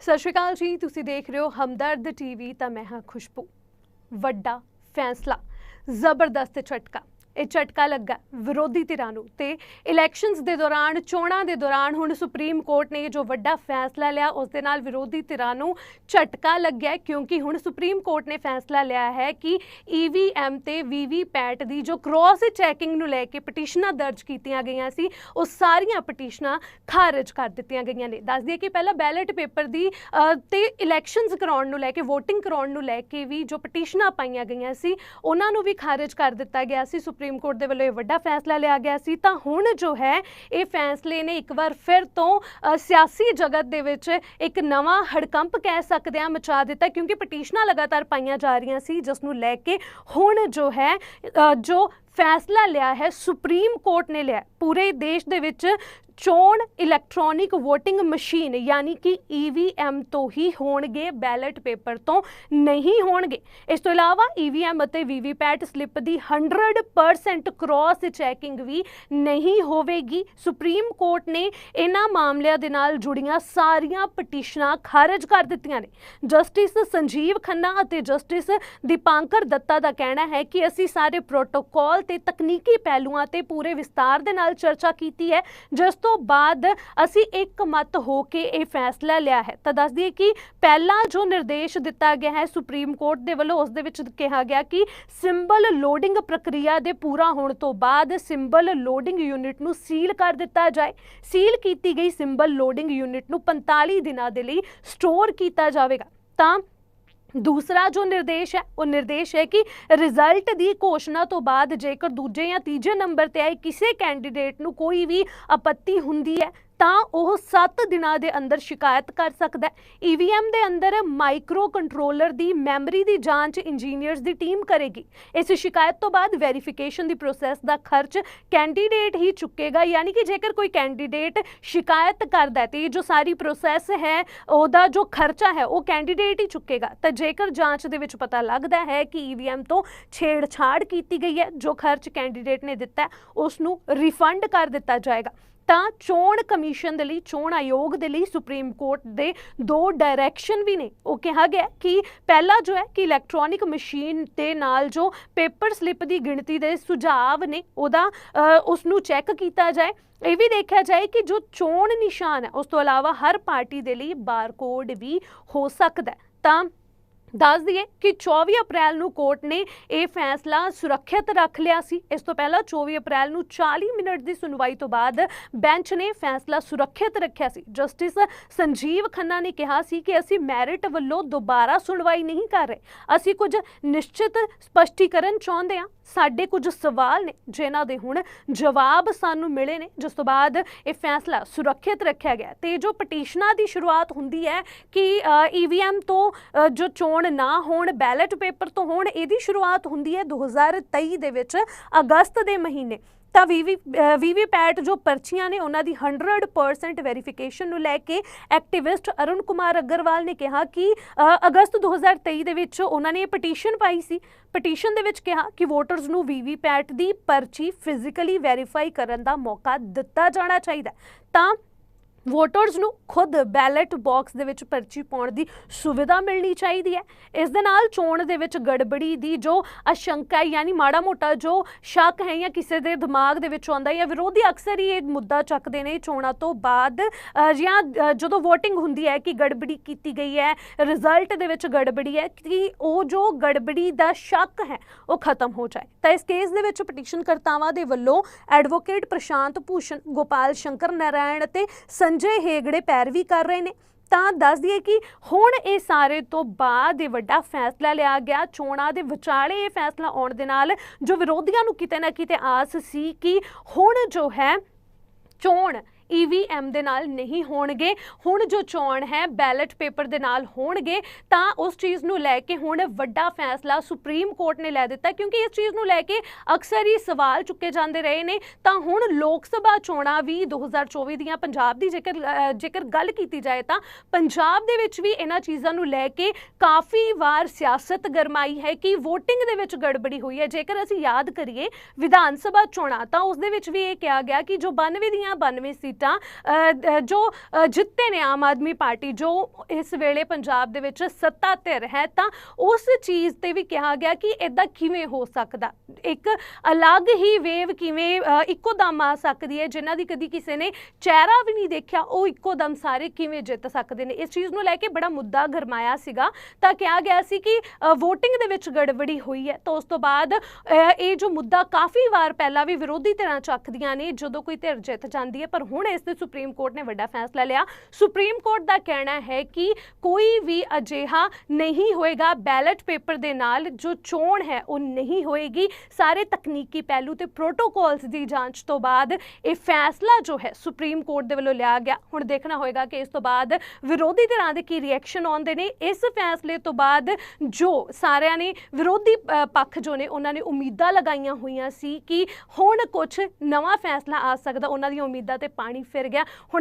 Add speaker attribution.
Speaker 1: ਸਤਿ ਸ਼੍ਰੀ ਅਕਾਲ ਜੀ, ਤੁਸੀਂ ਦੇਖ ਰਹੇ ਹੋ ਹਮਦਰਦ ਟੀਵੀ, ਤਾਂ ਮੈਂ ਹਾਂ ਖੁਸ਼ਬੂ। ਵੱਡਾ ਫੈਸਲਾ, ਜ਼ਬਰਦਸਤ ਝਟਕਾ। ਇਹ ਝਟਕਾ ਲੱਗਾ ਵਿਰੋਧੀ ਧਿਰਾਂ ਨੂੰ ਤੇ ਇਲੈਕਸ਼ਨਸ ਦੇ ਦੌਰਾਨ ਚੋਣਾਂ ਦੇ ਦੌਰਾਨ ਹੁਣ ਸੁਪਰੀਮ ਕੋਰਟ ਨੇ ਜੋ ਵੱਡਾ ਫੈਸਲਾ ਲਿਆ ਉਸ ਦੇ ਨਾਲ ਵਿਰੋਧੀ ਧਿਰਾਂ ਨੂੰ ਝਟਕਾ ਲੱਗਿਆ ਕਿਉਂਕਿ ਹੁਣ ਸੁਪਰੀਮ ਕੋਰਟ ਨੇ ਫੈਸਲਾ ਲਿਆ ਹੈ ਕਿ ਈਵੀਐਮ ਤੇ ਵੀਵੀਪੈਟ ਦੀ ਜੋ ਕ੍ਰਾਸ ਚੈਕਿੰਗ ਨੂੰ ਲੈ ਕੇ ਪਟੀਸ਼ਨਾਂ ਦਰਜ ਕੀਤੀਆਂ ਗਈਆਂ ਸੀ ਉਹ ਸਾਰੀਆਂ ਪਟੀਸ਼ਨਾਂ ਖਾਰਜ ਕਰ ਦਿੱਤੀਆਂ ਗਈਆਂ ਨੇ। ਦੱਸ ਦਈਏ ਕਿ ਪਹਿਲਾਂ ਬੈਲਟ ਪੇਪਰ ਦੀ ਅ, ਤੇ ਇਲੈਕਸ਼ਨਸ ਕਰਾਉਣ ਨੂੰ ਲੈ ਕੇ VOTING ਕਰਾਉਣ ਨੂੰ ਲੈ ਕੇ ਵੀ ਜੋ ਪਟੀਸ਼ਨਾਂ ਪਾਈਆਂ ਗਈਆਂ ਸੀ ਉਹਨਾਂ ਨੂੰ ਵੀ ਖਾਰਜ ਕਰ ਦਿੱਤਾ ਗਿਆ ਸੀ ਸੁਪਰੀਮ ਕੋਰਟ ਦੇ ਵੱਲੋਂ ਇਹ ਵੱਡਾ ਫੈਸਲਾ ਲਿਆ ਗਿਆ ਸੀ, ਤਾਂ ਹੁਣ ਜੋ ਹੈ, ਇਹ ਫੈਸਲੇ ਨੇ ਇੱਕ ਵਾਰ ਫਿਰ ਤੋਂ ਸਿਆਸੀ ਜਗਤ ਦੇ ਵਿੱਚ ਇੱਕ ਨਵਾਂ ਹੜਕੰਪ ਕਹਿ ਸਕਦੇ ਹਾਂ, ਮਚਾ ਦਿੱਤਾ ਕਿਉਂਕਿ ਪਟੀਸ਼ਨਾਂ ਲਗਾਤਾਰ ਪਾਈਆਂ ਜਾ ਰਹੀਆਂ ਸੀ, ਜਿਸ ਨੂੰ ਲੈ ਕੇ ਹੁਣ ਜੋ ਹੈ ਜੋ ਫੈਸਲਾ ਲਿਆ ਹੈ, ਸੁਪਰੀਮ ਕੋਰਟ ਨੇ ਲਿਆ ਪੂਰੇ ਦੇਸ਼ ਦੇ ਵਿੱਚ ਚੋਣ ਇਲੈਕਟ੍ਰੋਨਿਕ VOTING ਮਸ਼ੀਨ, ਯਾਨੀ ਕਿ EVM ਤੋਂ ਹੀ ਹੋਣਗੇ, ਬੈਲਟ ਪੇਪਰ ਤੋਂ ਨਹੀਂ ਹੋਣਗੇ। ਇਸ ਤੋਂ ਇਲਾਵਾ EVM ਅਤੇ VVPAT ਸਲਿੱਪ ਦੀ 100% ਕ੍ਰਾਸ ਚੈਕਿੰਗ ਵੀ ਨਹੀਂ ਹੋਵੇਗੀ। ਸੁਪਰੀਮ ਕੋਰਟ ਨੇ ਇਹਨਾਂ ਮਾਮਲਿਆਂ ਦੇ ਨਾਲ ਜੁੜੀਆਂ ਸਾਰੀਆਂ ਪਟੀਸ਼ਨਾਂ ਖਾਰਜ ਕਰ ਦਿੱਤੀਆਂ ਨੇ। ਜਸਟਿਸ ਸੰਜੀਵ ਖੰਨਾ ਅਤੇ ਜਸਟਿਸ ਦੀਪਾਂਕਰ ਦੱਤਾ ਦਾ ਕਹਿਣਾ ਹੈ ਕਿ ਅਸੀਂ ਸਾਰੇ ਪ੍ਰੋਟੋਕਾਲ ਤੇ ਤਕਨੀਕੀ ਪਹਿਲੂਆਂ ਤੇ ਪੂਰੇ ਵਿਸਤਾਰ ਦੇ ਨਾਲ ਚਰਚਾ ਕੀਤੀ ਹੈ, ਜਿਸ ਤੋਂ ਬਾਅਦ ਅਸੀਂ ਇੱਕ ਮਤ ਹੋ ਕੇ ਇਹ ਫੈਸਲਾ ਲਿਆ ਹੈ। ਤਾਂ ਦੱਸ ਦਈਏ ਕਿ ਪਹਿਲਾ ਜੋ ਨਿਰਦੇਸ਼ ਦਿੱਤਾ ਗਿਆ ਹੈ, ਸੁਪਰੀਮ ਕੋਰਟ ਦੇ ਵੱਲੋਂ ਉਸ ਦੇ ਵਿੱਚ ਕਿਹਾ ਗਿਆ ਕਿ ਸਿੰਬਲ ਲੋਡਿੰਗ ਪ੍ਰਕਿਰਿਆ ਦੇ ਪੂਰਾ ਹੋਣ ਤੋਂ ਬਾਅਦ ਸਿੰਬਲ ਲੋਡਿੰਗ ਯੂਨਿਟ ਨੂੰ ਸੀਲ ਕਰ ਦਿੱਤਾ ਜਾਏ। ਸੀਲ ਕੀਤੀ ਗਈ ਸਿੰਬਲ ਲੋਡਿੰਗ ਯੂਨਿਟ ਨੂੰ 45 ਦਿਨਾਂ ਦੇ ਲਈ ਸਟੋਰ ਕੀਤਾ ਜਾਵੇਗਾ। ਤਾਂ ਦੂਸਰਾ ਜੋ ਨਿਰਦੇਸ਼ ਹੈ, ਉਹ ਨਿਰਦੇਸ਼ ਹੈ ਕਿ ਰਿਜ਼ਲਟ ਦੀ ਘੋਸ਼ਣਾ ਤੋਂ ਬਾਅਦ ਜੇਕਰ ਦੂਜੇ ਜਾਂ ਤੀਜੇ ਨੰਬਰ ਤੇ ਆਏ ਕਿਸੇ ਕੈਂਡੀਡੇਟ ਨੂੰ ਕੋਈ ਵੀ ਆਪੱਤੀ ਹੁੰਦੀ ਹੈ ਤਾਂ ਉਹ 7 ਦਿਨਾਂ ਦੇ ਅੰਦਰ ਸ਼ਿਕਾਇਤ ਕਰ ਸਕਦਾ ਹੈ। ਈਵੀਐਮ ਦੇ ਅੰਦਰ ਮਾਈਕਰੋ ਕੰਟਰੋਲਰ ਦੀ ਮੈਮਰੀ ਦੀ ਜਾਂਚ ਇੰਜੀਨੀਅਰਸ ਦੀ ਟੀਮ ਕਰੇਗੀ। ਇਸ ਸ਼ਿਕਾਇਤ ਤੋਂ ਬਾਅਦ ਵੈਰੀਫਿਕੇਸ਼ਨ ਦੀ ਪ੍ਰੋਸੈਸ ਦਾ ਖਰਚ ਕੈਂਡੀਡੇਟ ਹੀ ਚੁੱਕੇਗਾ। ਯਾਨੀ ਕਿ ਜੇਕਰ ਕੋਈ ਕੈਂਡੀਡੇਟ ਸ਼ਿਕਾਇਤ ਕਰਦਾ ਹੈ ਤੇ ਇਹ ਜੋ ਸਾਰੀ ਪ੍ਰੋਸੈਸ ਹੈ ਉਹਦਾ ਜੋ ਖਰਚਾ ਹੈ ਉਹ ਕੈਂਡੀਡੇਟ ਹੀ ਚੁੱਕੇਗਾ। ਤਾਂ ਜੇਕਰ ਜਾਂਚ ਦੇ ਵਿੱਚ ਪਤਾ ਲੱਗਦਾ ਹੈ ਕਿ ਈਵੀਐਮ ਤੋਂ ਛੇੜਛਾੜ ਕੀਤੀ ਗਈ ਹੈ ਜੋ ਖਰਚ ਕੈਂਡੀਡੇਟ ਨੇ ਦਿੱਤਾ ਹੈ, ਉਸ ਨੂੰ ਰਿਫੰਡ ਕਰ ਦਿੱਤਾ ਜਾਏਗਾ। ਤਾਂ ਚੋਣ ਕਮਿਸ਼ਨ ਦੇ ਲਈ ਚੋਣ ਆਯੋਗ ਦੇ ਲਈ ਸੁਪਰੀਮ ਕੋਰਟ ਦੇ ਦੋ ਡਾਇਰੈਕਸ਼ਨ ਵੀ ਨੇ। ਉਹ ਕਿਹਾ ਗਿਆ ਕਿ ਪਹਿਲਾ ਜੋ ਹੈ ਕਿ ਇਲੈਕਟ੍ਰੋਨਿਕ ਮਸ਼ੀਨ ਦੇ ਨਾਲ ਜੋ ਪੇਪਰ ਸਲਿੱਪ ਦੀ ਗਿਣਤੀ ਦੇ ਸੁਝਾਅ ਨੇ ਉਹਦਾ ਅ, ਉਸ ਨੂੰ ਚੈੱਕ ਕੀਤਾ ਜਾਏ। ਇਹ ਵੀ ਦੇਖਿਆ ਜਾਏ ਕਿ ਜੋ ਚੋਣ ਨਿਸ਼ਾਨ ਹੈ ਉਸ ਤੋਂ ਇਲਾਵਾ ਹਰ ਪਾਰਟੀ ਦੇ ਲਈ ਬਾਰਕੋਡ ਵੀ ਹੋ ਸਕਦਾ ਤਾਂ ਦੱਸ ਦਈਏ ਕਿ 24 ਅਪ੍ਰੈਲ ਨੂੰ ਕੋਰਟ ਨੇ ਇਹ ਫੈਸਲਾ ਸੁਰੱਖਿਅਤ ਰੱਖ ਲਿਆ ਸੀ। ਇਸ ਤੋਂ ਪਹਿਲਾਂ 24 ਅਪ੍ਰੈਲ ਨੂੰ 40 ਮਿੰਟ ਦੀ ਸੁਣਵਾਈ ਤੋਂ ਬਾਅਦ ਬੈਂਚ ਨੇ ਫੈਸਲਾ ਸੁਰੱਖਿਅਤ ਰੱਖਿਆ ਸੀ। ਜਸਟਿਸ ਸੰਜੀਵ ਖੰਨਾ ਨੇ ਕਿਹਾ ਸੀ ਕਿ ਅਸੀਂ ਮੈਰਿਟ ਵੱਲੋਂ ਦੁਬਾਰਾ ਸੁਣਵਾਈ ਨਹੀਂ ਕਰ ਰਹੇ। ਅਸੀਂ ਕੁਝ ਨਿਸ਼ਚਿਤ ਸਪਸ਼ਟੀਕਰਨ ਚਾਹੁੰਦੇ ਹਾਂ। ਸਾਡੇ ਕੁਝ ਸਵਾਲ ਨੇ, ਜਿਨ੍ਹਾਂ ਦੇ ਹੁਣ ਜਵਾਬ ਸਾਨੂੰ ਮਿਲੇ ਨੇ। ਜਿਸ ਤੋਂ ਬਾਅਦ ਇਹ ਫੈਸਲਾ ਸੁਰੱਖਿਅਤ ਰੱਖਿਆ ਗਿਆ। ਤੇ ਜੋ ਪਟੀਸ਼ਨਾਂ ਦੀ ਸ਼ੁਰੂਆਤ ਹੁੰਦੀ ਹੈ ਕਿ ਈਵੀਐਮ ਤੋਂ ਜੋ ਚੋਣ ਨਾ ਹੋਣ ਬੈਲਟ ਪੇਪਰ ਤੋਂ ਹੋਣ ਇਹਦੀ ਸ਼ੁਰੂਆਤ ਹੁੰਦੀ ਹੈ 2023 ਦੇ ਵਿੱਚ ਅਗਸਤ ਦੇ ਮਹੀਨੇ। ਤਾਂ ਵੀਵੀ ਪੈਟ ਜੋ ਪਰਚੀਆਂ ਨੇ ਉਹਨਾਂ ਦੀ 100% ਵੈਰੀਫਿਕੇਸ਼ਨ ਨੂੰ ਲੈ ਕੇ ਐਕਟਿਵਿਸਟ ਅਰੁਣ ਕੁਮਾਰ ਅਗਰਵਾਲ ਨੇ ਕਿਹਾ ਕਿ ਅ, ਅਗਸਤ 2023 ਦੇ ਵਿੱਚ ਉਹਨਾਂ ਨੇ ਇਹ ਪਟੀਸ਼ਨ ਪਾਈ ਸੀ। ਪਟੀਸ਼ਨ ਦੇ ਵਿੱਚ ਕਿਹਾ ਕਿ ਵੋਟਰਸ ਨੂੰ ਵੀਵੀਪੈਟ ਦੀ ਪਰਚੀ ਫਿਜ਼ੀਕਲੀ ਵੈਰੀਫਾਈ ਕਰਨ ਦਾ ਮੌਕਾ ਦਿੱਤਾ ਜਾਣਾ ਚਾਹੀਦਾ ਤਾਂ ਵੋਟਰਸ ਨੂੰ ਖੁਦ ਬੈਲਟ ਬਾਕਸ ਦੇ ਵਿੱਚ ਪਰਚੀ ਪਾਉਣ ਦੀ ਸੁਵਿਧਾ ਮਿਲਣੀ ਚਾਹੀਦੀ ਹੈ। ਇਸ ਦੇ ਨਾਲ ਚੋਣ ਦੇ ਵਿੱਚ ਗੜਬੜੀ ਦੀ ਜੋ ਅਸ਼ੰਕਾ ਯਾਨੀ ਮਾੜਾ ਮੋਟਾ ਜੋ ਸ਼ੱਕ ਹੈ ਜਾਂ ਕਿਸੇ ਦੇ ਦਿਮਾਗ ਦੇ ਵਿੱਚ ਆਉਂਦਾ ਜਾਂ ਵਿਰੋਧੀ ਅਕਸਰ ਹੀ ਇਹ ਮੁੱਦਾ ਚੱਕਦੇ ਨੇ ਚੋਣਾਂ ਤੋਂ ਬਾਅਦ ਜਾਂ ਜਦੋਂ VOTING ਹੁੰਦੀ ਹੈ ਕਿ ਗੜਬੜੀ ਕੀਤੀ ਗਈ ਹੈ, ਰਿਜ਼ਲਟ ਦੇ ਵਿੱਚ ਗੜਬੜੀ ਹੈ ਕਿ ਉਹ ਜੋ ਗੜਬੜੀ ਦਾ ਸ਼ੱਕ ਹੈ, ਉਹ ਖਤਮ ਹੋ ਜਾਏ। ਤਾਂ ਇਸ ਕੇਸ ਦੇ ਵਿੱਚ ਪਟੀਸ਼ਨ ਕਰਤਾਵਾਂ ਦੇ ਵੱਲੋਂ ਐਡਵੋਕੇਟ ਪ੍ਰਸ਼ਾਂਤ ਭੂਸ਼ਣ, ਗੋਪਾਲ ਸ਼ੰਕਰ ਨਾਰਾਇਣ ਅਤੇ ਸੰਜੇ ਹੇਗੜੇ ਪੈਰਵੀ ਕਰ ਰਹੇ ਨੇ। ਤਾਂ ਦੱਸ ਦਈਏ ਕਿ ਹੁਣ ਇਹ ਸਾਰੇ ਤੋਂ ਬਾਅਦ ਇਹ ਵੱਡਾ ਫੈਸਲਾ ਲਿਆ ਗਿਆ। ਚੋਣਾਂ ਦੇ ਵਿਚਾਲੇ ਇਹ ਫੈਸਲਾ ਆਉਣ ਦੇ ਨਾਲ ਜੋ ਵਿਰੋਧੀਆਂ ਨੂੰ ਕਿਤੇ ਨਾ ਕਿਤੇ ਆਸ ਸੀ ਕਿ ਹੁਣ ਜੋ ਹੈ ਚੋਣ EVM ਦੇ ਨਾਲ ਨਹੀਂ ਹੋਣਗੇ। ਹੁਣ ਜੋ ਚੋਣ ਹੈ, ਬੈਲਟ ਪੇਪਰ ਦੇ ਨਾਲ ਹੋਣਗੇ, ਤਾਂ ਉਸ ਚੀਜ਼ ਨੂੰ ਲੈ ਕੇ ਹੁਣ ਵੱਡਾ ਫੈਸਲਾ ਸੁਪਰੀਮ ਕੋਰਟ ਨੇ ਲੈ ਦਿੱਤਾ, ਕਿਉਂਕਿ ਇਸ ਚੀਜ਼ ਨੂੰ ਲੈ ਕੇ ਅਕਸਰ ਹੀ ਸਵਾਲ ਚੁੱਕੇ ਜਾਂਦੇ ਰਹੇ ਨੇ। ਤਾਂ ਹੁਣ ਲੋਕ ਸਭਾ ਚੋਣਾਂ ਵੀ 2024 ਦੀਆਂ, ਪੰਜਾਬ ਦੀ ਜੇਕਰ ਜੇਕਰ ਗੱਲ ਕੀਤੀ ਜਾਏ ਤਾਂ ਪੰਜਾਬ ਦੇ ਵਿੱਚ ਵੀ ਇਹਨਾਂ ਚੀਜ਼ਾਂ ਨੂੰ ਲੈ ਕੇ ਕਾਫੀ ਵਾਰ ਸਿਆਸਤ ਗਰਮਾਈ ਹੈ ਕਿ VOTING ਦੇ ਵਿੱਚ ਗੜਬੜੀ ਹੋਈ ਹੈ। ਜੇਕਰ ਅਸੀਂ ਯਾਦ ਕਰੀਏ ਵਿਧਾਨ ਸਭਾ ਚੋਣਾਂ, ਤਾਂ ਉਸ ਦੇ ਵਿੱਚ ਵੀ ਇਹ ਕਿਹਾ ਗਿਆ ਕਿ ਜੋ 92 ਦੀਆਂ 92 ਸੀਟਾਂ ਸੀਟਾਂ ਜੋ ਜਿੱਤੇ ਨੇ ਆਮ ਆਦਮੀ ਪਾਰਟੀ, ਜੋ ਇਸ ਵੇਲੇ ਪੰਜਾਬ ਦੇ ਵਿੱਚ ਸੱਤਾ ਧਿਰ ਹੈ, ਤਾਂ ਉਸ ਚੀਜ਼ ਤੇ ਵੀ ਕਿਹਾ ਗਿਆ ਕਿ ਇਦਾਂ ਕਿਵੇਂ ਹੋ ਸਕਦਾ? ਇੱਕ ਅਲੱਗ ਹੀ ਵੇਵ ਕਿਵੇਂ ਇੱਕੋ ਦਮ ਆ ਸਕਦੀ ਹੈ, ਜਿਨ੍ਹਾਂ ਦੀ ਕਦੀ ਕਿਸੇ ਨੇ ਚਿਹਰਾ ਵੀ ਨਹੀਂ ਦੇਖਿਆ, ਉਹ ਇੱਕੋ ਦਮ ਸਾਰੇ ਕਿਵੇਂ ਜਿੱਤ ਸਕਦੇ ਨੇ? ਇਸ ਚੀਜ਼ ਨੂੰ ਲੈ ਕੇ ਬੜਾ ਮੁੱਦਾ ਗਰਮਾਇਆ ਸੀਗਾ, ਤਾਂ ਕਿਹਾ ਗਿਆ ਸੀ ਕਿ VOTING ਦੇ ਵਿੱਚ ਗੜਬੜੀ ਹੋਈ ਹੈ, ਤਾਂ ਉਸ ਤੋਂ ਬਾਅਦ ਇਹ ਜੋ ਮੁੱਦਾ ਕਾਫੀ ਵਾਰ ਪਹਿਲਾਂ ਵੀ ਵਿਰੋਧੀ ਧਿਰਾਂ ਚੱਕਦੀਆਂ ਨੇ, ਜਦੋਂ ਕੋਈ ਧਿਰ ਜਿੱਤ ਜਾਂਦੀ ਹੈ, ਪਰ ਹੁਣ ਇਸ ਤੇ ਸੁਪਰੀਮ ਕੋਰਟ ਨੇ ਵੱਡਾ ਫੈਸਲਾ ਲਿਆ। ਸੁਪਰੀਮ ਕੋਰਟ ਦਾ ਕਹਿਣਾ ਹੈ ਕਿ ਕੋਈ ਵੀ ਅਜਿਹਾ ਨਹੀਂ ਹੋਏਗਾ। ਬੈਲਟ ਪੇਪਰ ਦੇ ਨਾਲ ਜੋ ਚੋਣ ਹੈ, ਉਹ ਨਹੀਂ ਹੋਏਗੀ। ਸਾਰੇ ਤਕਨੀਕੀ ਪਹਿਲੂ ਤੇ ਪ੍ਰੋਟੋਕਾਲਸ ਦੀ ਜਾਂਚ ਤੋਂ ਬਾਅਦ ਇਹ ਫੈਸਲਾ ਜੋ ਹੈ ਸੁਪਰੀਮ ਕੋਰਟ ਦੇ ਵੱਲੋਂ ਲਿਆ ਗਿਆ। ਹੁਣ ਦੇਖਣਾ ਹੋਏਗਾ ਕਿ ਇਸ ਤੋਂ ਬਾਅਦ ਵਿਰੋਧੀ ਧਿਰਾਂ ਦੇ ਕੀ ਰਿਐਕਸ਼ਨ ਆਉਂਦੇ ਨੇ। ਇਸ ਫੈਸਲੇ ਤੋਂ ਬਾਅਦ ਜੋ ਸਾਰਿਆਂ ਨੇ, ਵਿਰੋਧੀ ਪੱਖ ਜੋ ਨੇ, ਉਹਨਾਂ ਨੇ ਉਮੀਦਾਂ ਲਗਾਈਆਂ ਹੋਈਆਂ ਸੀ ਕਿ ਹੁਣ ਕੁਝ ਨਵਾਂ ਫੈਸਲਾ ਆ ਸਕਦਾ। ਉਹਨਾਂ ਦੀਆਂ ਉਮੀਦਾਂ ਤੇ ਪਾਣੀ ਫਿਰ ਗਿਆ ਹੁਣ